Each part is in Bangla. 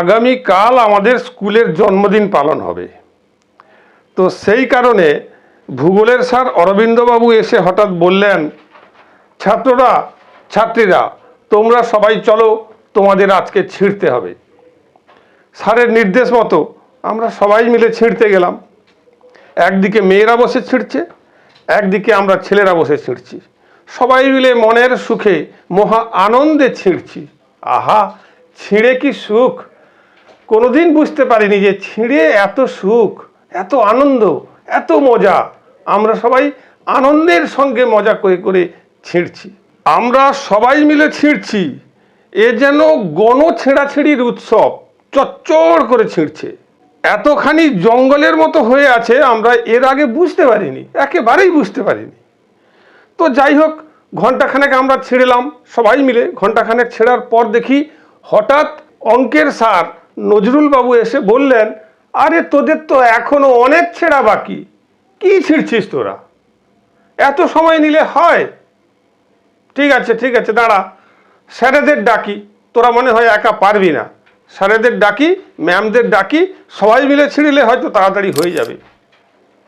আগামীকাল আমাদের স্কুলের জন্মদিন পালন হবে। তো সেই কারণে ভূগোলের স্যার অরবিন্দবাবু এসে হঠাৎ বললেন, ছাত্ররা, ছাত্রীরা, তোমরা সবাই চলো, তোমাদের আজকে ছিঁড়তে হবে। স্যারের নির্দেশ মতো আমরা সবাই মিলে ছিঁড়তে গেলাম। একদিকে মেয়েরা বসে ছিঁড়ছে, একদিকে আমরা ছেলেরা বসে ছিঁড়ছি। সবাই মিলে মনের সুখে, মহা আনন্দে ছিঁড়ছি। আহা, ছিঁড়ে কি সুখ? কোনোদিন বুঝতে পারিনি যে ছিঁড়ে এত সুখ, এত আনন্দ, এত মজা। আমরা সবাই আনন্দের সঙ্গে মজা করে করে ছিঁড়ছি। আমরা সবাই মিলে ছিঁড়ছি। এ যেন গণ ছেঁড়াছেঁড়ির উৎসব চচ্চড় করে ছিঁড়ছে। এতখানি জঙ্গলের মতো হয়ে আছে, আমরা এর আগে বুঝতে পারিনি, একেবারেই বুঝতে পারিনি। তো যাই হোক ঘন্টাখানেক আমরা ছিঁড়লাম সবাই মিলে। ঘন্টাখানেক ছেঁড়ার পর দেখি হঠাৎ অঙ্কের স্যার নজরুল বাবু এসে বললেন, আরে তোদের তো এখনও অনেক ছেঁড়া বাকি। কি ছিঁড়ছিস তোরা? এত সময় নিলে হয়? ঠিক আছে ঠিক আছে, দাঁড়া। স্যারেদের ডাকি। তোরা মনে হয় একা পারবি না। স্যারেদের ডাকি, ম্যামদের ডাকি, সবাই মিলে ছিঁড়লে হয়তো তাড়াতাড়ি হয়ে যাবে।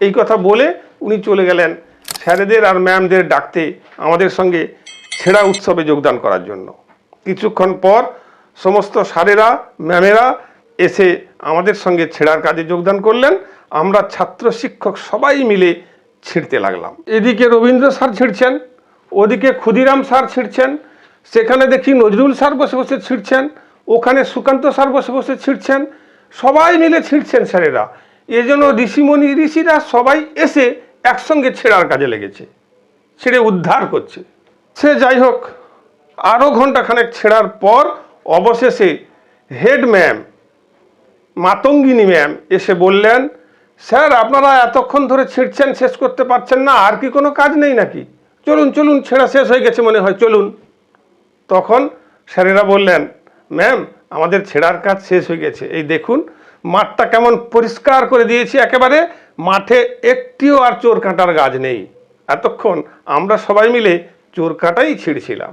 এই কথা বলে উনি চলে গেলেন স্যারেদের আর ম্যামদের ডাকতে আমাদের সঙ্গে ছেঁড়া উৎসবে যোগদান করার জন্য। কিছুক্ষণ পর সমস্ত স্যারেরা ম্যামেরা এসে আমাদের সঙ্গে ছেঁড়ার কাজে যোগদান করলেন। আমরা ছাত্র শিক্ষক সবাই মিলে ছিঁড়তে লাগলাম। এদিকে রবীন্দ্র স্যার ছিঁড়ছেন, ওদিকে ক্ষুদিরাম স্যার ছিঁড়ছেন, সেখানে দেখি নজরুল স্যার বসে বসে ছিঁড়ছেন, ওখানে সুকান্ত স্যার বসে বসে ছিঁড়ছেন, সবাই মিলে ছিঁড়ছেন স্যারেরা। এজন্য ঋষিমণি ঋষিরা সবাই এসে একসঙ্গে ছেঁড়ার কাজে লেগেছে, ছেড়ে উদ্ধার করছে। সে যাই হোক আরও ঘন্টাখানেক ছেঁড়ার পর অবশেষে হেড ম্যাম, মাতঙ্গিনী ম্যাম এসে বললেন, স্যার, আপনারা এতক্ষণ ধরে ছিঁড়ছেন, শেষ করতে পারছেন না, আর কি কোনো কাজ নেই নাকি? চলুন চলুন, ছেঁড়া শেষ হয়ে গেছে মনে হয়, চলুন। তখন স্যারেরা বললেন, ম্যাম, আমাদের ছেঁড়ার কাজ শেষ হয়ে গেছে। এই দেখুন, মাঠটা কেমন পরিষ্কার করে দিয়েছি একেবারে, মাঠে একটিও আর চোর কাঁটার গাছ নেই। এতক্ষণ আমরা সবাই মিলে চোর কাঁটাই ছিঁড়ছিলাম।